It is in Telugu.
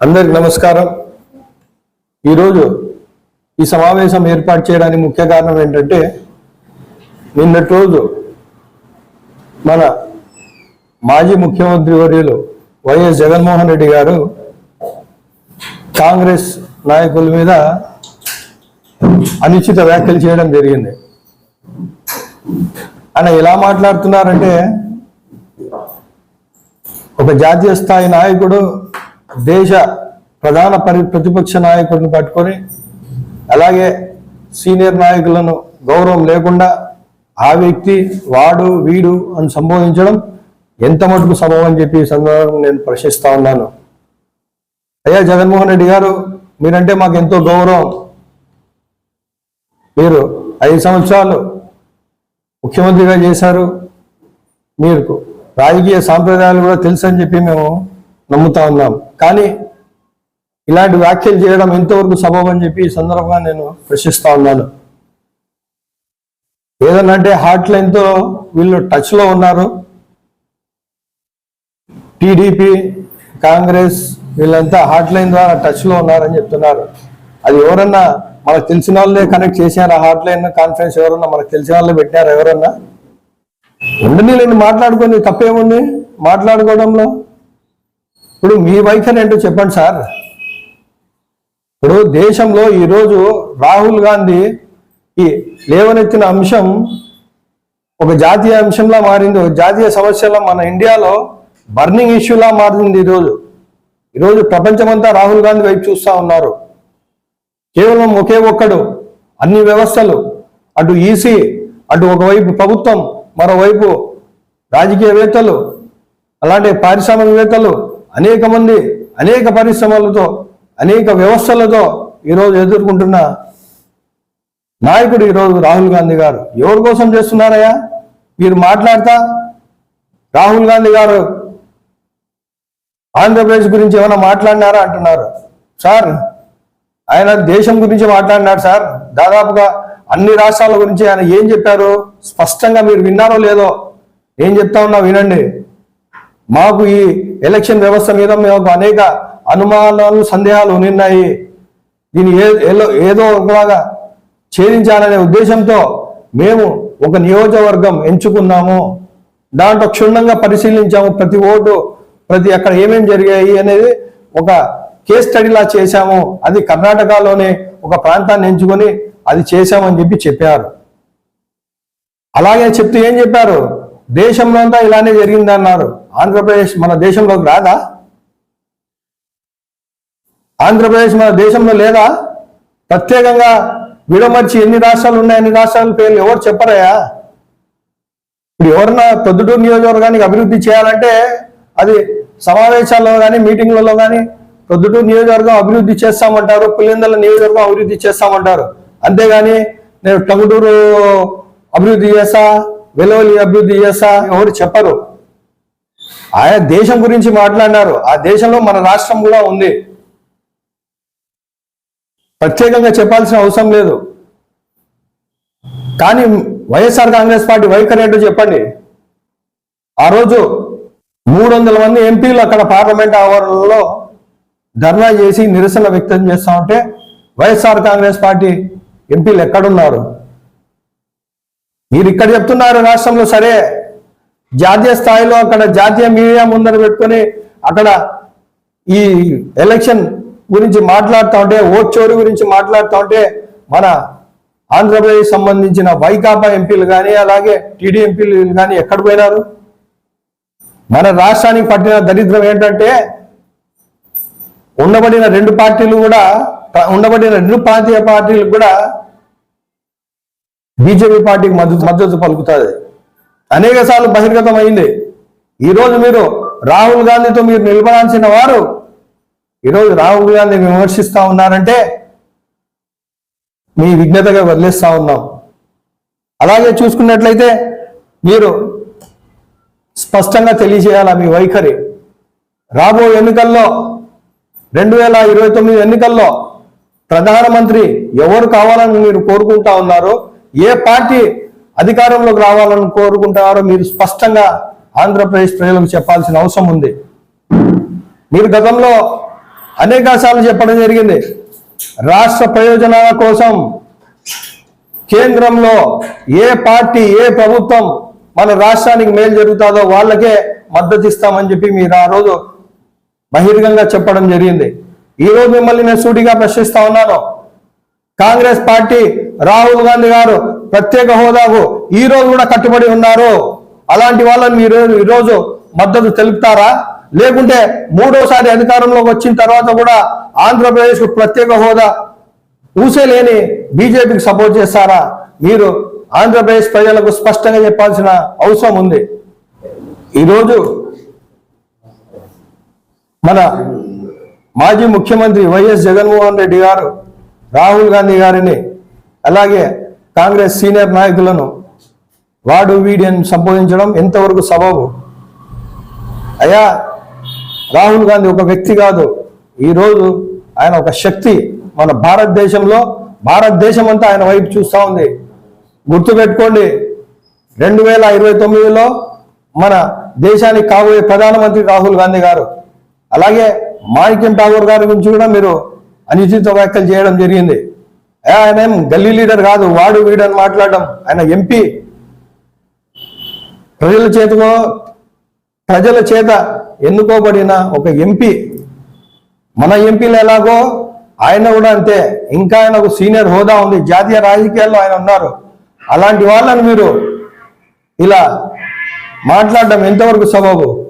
అందరికి నమస్కారం. ఈరోజు ఈ సమావేశం ఏర్పాటు చేయడానికి ముఖ్య కారణం ఏంటంటే నిన్నటి రోజు మన మాజీ ముఖ్యమంత్రి వర్యులు వైఎస్ జగన్మోహన్ రెడ్డి గారు కాంగ్రెస్ నాయకుల మీద అనిశ్చిత వ్యాఖ్యలు చేయడం జరిగింది. ఆయన ఎలా మాట్లాడుతున్నారంటే ఒక జాతీయ స్థాయి నాయకుడు దేశ ప్రధాన పరి ప్రతిపక్ష నాయకుడిని పట్టుకొని అలాగే సీనియర్ నాయకులను గౌరవం లేకుండా ఆ వ్యక్తి వాడు వీడు అని సంబోధించడం ఎంత మటుకు సమం అని చెప్పి సందర్భంగా నేను ప్రశ్నిస్తా ఉన్నాను. అయ్యా జగన్మోహన్ రెడ్డి గారు మీరంటే మాకు ఎంతో గౌరవం. మీరు ఐదు సంవత్సరాలు ముఖ్యమంత్రిగా చేశారు. మీకు రాజకీయ సాంప్రదాయాలు కూడా తెలుసు అని చెప్పి మేము నమ్ముతా ఉన్నాం. కానీ ఇలాంటి వ్యాఖ్యలు చేయడం ఎంతవరకు సబబు అని చెప్పి ఈ సందర్భంగా నేను ప్రశ్నిస్తా ఉన్నాను. ఏదన్నంటే హాట్ లైన్తో వీళ్ళు టచ్లో ఉన్నారు. టీడీపీ కాంగ్రెస్ వీళ్ళంతా హాట్ లైన్ ద్వారా టచ్లో ఉన్నారని చెప్తున్నారు. అది ఎవరన్నా మనకు తెలిసిన వాళ్ళే కనెక్ట్ చేశారు? ఆ హాట్ లైన్ కాన్ఫరెన్స్ ఎవరన్నా మనకు తెలిసిన వాళ్ళే పెట్టారు ఎవరన్నా? ఉండని నేను మాట్లాడుకొని తప్పేముంది? మాట్లాడుకోవడంలో ఇప్పుడు మీ వైఖరి ఏంటో చెప్పండి సార్. ఇప్పుడు దేశంలో ఈరోజు రాహుల్ గాంధీ ఈ లేవనెత్తిన అంశం ఒక జాతీయ అంశంలా మారింది. ఒక జాతీయ సమస్యలా మన ఇండియాలో బర్నింగ్ ఇష్యూలా మారింది ఈరోజు. ఈరోజు ప్రపంచమంతా రాహుల్ గాంధీ వైపు చూస్తా ఉన్నారు. కేవలం ఒకే ఒక్కడు అన్ని వ్యవస్థలు అటు ఈసీ అటు ఒకవైపు ప్రభుత్వం మరోవైపు రాజకీయవేత్తలు అలాంటి పారిశ్రామికవేత్తలు అనేక మంది అనేక పరిశ్రమలతో అనేక వ్యవస్థలతో ఈరోజు ఎదుర్కొంటున్న నాయకుడు ఈరోజు రాహుల్ గాంధీ గారు. ఎవరి కోసం చేస్తున్నారయ్యా? మీరు మాట్లాడతా? రాహుల్ గాంధీ గారు ఆంధ్రప్రదేశ్ గురించి ఏమైనా మాట్లాడినారా అంటున్నారు. సార్ ఆయన దేశం గురించి మాట్లాడినాడు సార్. దాదాపుగా అన్ని రాష్ట్రాల గురించి ఆయన ఏం చెప్పారు? స్పష్టంగా మీరు విన్నారో లేదో? ఏం చెప్తా ఉన్నా వినండి. మాకు ఈ ఎలక్షన్ వ్యవస్థ మీద మాకు అనేక అనుమానాలు సందేహాలు ఉన్నాయి దీన్ని ఏ- ఏలో- ఏదో ఒకలాగా ఛేదించాలనే ఉద్దేశంతో మేము ఒక నియోజకవర్గం ఎంచుకున్నాము. దాంట్లో క్షుణ్ణంగా పరిశీలించాము. ప్రతి ఓటు ప్రతి అక్కడ ఏమేమి జరిగాయి అనేది ఒక కేస్ స్టడీలా చేశాము. అది కర్ణాటకలోనే ఒక ప్రాంతాన్ని ఎంచుకొని అది చేశామని చెప్పి చెప్పారు. అలాగే చెప్తూ ఏం చెప్పారు? దేశంలో అంతా ఇలానే జరిగింది అన్నారు ఆంధ్రప్రదేశ్ మన దేశంలోకి రాదా? ఆంధ్రప్రదేశ్ మన దేశంలో లేదా? ప్రత్యేకంగా విడమర్చి ఎన్ని రాష్ట్రాలు ఉన్నాయి అన్ని రాష్ట్రాల పేర్లు ఎవరు చెప్పరాయా? ఇప్పుడు ఎవరన్నా పొద్దుటూరు నియోజకవర్గానికి అభివృద్ధి చేయాలంటే అది సమావేశాల్లో కానీ మీటింగ్లలో కానీ పొద్దుటూరు నియోజకవర్గం అభివృద్ధి చేస్తామంటారు పులిందల నియోజకవర్గం అభివృద్ధి చేస్తామంటారు. అంతేగాని నేను టంగుటూరు అభివృద్ధి చేస్తా వెలువలి అభివృద్ధి చేస్తా ఎవరు చెప్పరు. ఆయా దేశం గురించి మాట్లాడినారు. ఆ దేశంలో మన రాష్ట్రం కూడా ఉంది. ప్రత్యేకంగా చెప్పాల్సిన అవసరం లేదు. కానీ వైఎస్ఆర్ కాంగ్రెస్ పార్టీ వైఖరి ఏంటో చెప్పండి. ఆ రోజు మూడు వందల మంది ఎంపీలు అక్కడ పార్లమెంట్ ఆవరణలో ధర్నా చేసి నిరసన వ్యక్తం చేస్తా ఉంటే వైఎస్ఆర్ కాంగ్రెస్ పార్టీ ఎంపీలు ఎక్కడున్నారు? మీరు ఇక్కడ చెప్తున్నారు రాష్ట్రంలో సరే జాతీయ స్థాయిలో అక్కడ జాతీయ మీడియా ముందర పెట్టుకొని అక్కడ ఈ ఎలక్షన్ గురించి మాట్లాడుతూ ఉంటే ఓట్ చోరు గురించి మాట్లాడుతూ ఉంటే మన ఆంధ్రప్రదేశ్ సంబంధించిన వైకాపా ఎంపీలు కానీ అలాగే టీడీ ఎంపీలు కానీ ఎక్కడ పోయినారు? మన రాష్ట్రానికి పట్టిన దరిద్రం ఏంటంటే ఉండబడిన రెండు పార్టీలు కూడా ఉండబడిన రెండు ప్రాంతీయ పార్టీలు కూడా బీజేపీ పార్టీకి మద్దతు మద్దతు పలుకుతుంది. అనేక సార్లు బహిర్గతం అయింది ఈరోజు మీరు రాహుల్ గాంధీతో మీరు నిలబడాల్సిన వారు ఈరోజు రాహుల్ గాంధీని విమర్శిస్తూ ఉన్నారంటే మీ విఘ్నతగా వదిలేస్తూ ఉన్నాం. అలాగే చూసుకున్నట్లయితే మీరు స్పష్టంగా తెలియజేయాల మీ వైఖరి? రాబో ఎన్నికల్లో రెండు వేల ఇరవై తొమ్మిది ఎన్నికల్లో ప్రధానమంత్రి ఎవరు కావాలని మీరు కోరుకుంటా ఉన్నారో? ఏ పార్టీ అధికారంలోకి రావాలని కోరుకుంటున్నారో మీరు స్పష్టంగా ఆంధ్రప్రదేశ్ ప్రజలకు చెప్పాల్సిన అవసరం ఉంది. మీరు గతంలో అనేక సార్లు చెప్పడం జరిగింది. రాష్ట్ర ప్రయోజనాల కోసం కేంద్రంలో ఏ పార్టీ ఏ ప్రభుత్వం మన రాష్ట్రానికి మేలు జరుగుతుందో వాళ్ళకే మద్దతు ఇస్తామని చెప్పి మీరు ఆ రోజు బహిరంగంగా చెప్పడం జరిగింది. ఈ రోజు మిమ్మల్ని నేను సూటిగా ప్రశ్నిస్తా ఉన్నాను. కాంగ్రెస్ పార్టీ రాహుల్ గాంధీ గారు ప్రత్యేక హోదాకు ఈ రోజు కూడా కట్టుబడి ఉన్నారు. అలాంటి వాళ్ళని మీరు ఈరోజు మద్దతు తెలుపుతారా? లేకుంటే మూడోసారి అధికారంలోకి వచ్చిన తర్వాత కూడా ఆంధ్రప్రదేశ్కు ప్రత్యేక హోదా ఊసేలేని బీజేపీకి సపోర్ట్ చేస్తారా? మీరు ఆంధ్రప్రదేశ్ ప్రజలకు స్పష్టంగా చెప్పాల్సిన అవసరం ఉంది. ఈరోజు మన మాజీ ముఖ్యమంత్రి వైఎస్ జగన్మోహన్ రెడ్డి గారు రాహుల్ గాంధీ గారిని అలాగే కాంగ్రెస్ సీనియర్ నాయకులను వాడు వీడియని సంబోధించడం ఎంతవరకు సబబు? అయ్యా రాహుల్ గాంధీ ఒక వ్యక్తి కాదు. ఈరోజు ఆయన ఒక శక్తి. మన భారతదేశంలో భారతదేశం అంతా ఆయన వైపు చూస్తూ ఉంది. గుర్తుపెట్టుకోండి రెండు వేల ఇరవై తొమ్మిదిలో మన దేశానికి కాబోయే ప్రధానమంత్రి రాహుల్ గాంధీ గారు. అలాగే మాణిక్యం ఠాగూర్ గారి గురించి కూడా మీరు అనుచిత వ్యాఖ్యలు చేయడం జరిగింది. ఆయన ఏం గల్లీ లీడర్ కాదు వాడు వీడని మాట్లాడడం. ఆయన ఎంపీ. ప్రజల చేతిలో ప్రజల చేత ఎన్నుకోబడిన ఒక ఎంపీ. మన ఎంపీలు ఎలాగో ఆయన కూడా అంతే. ఇంకా ఆయన ఒక సీనియర్ హోదా ఉంది. జాతీయ రాజకీయాల్లో ఆయన ఉన్నారు. అలాంటి వాళ్ళని మీరు ఇలా మాట్లాడడం ఎంతవరకు సబబు?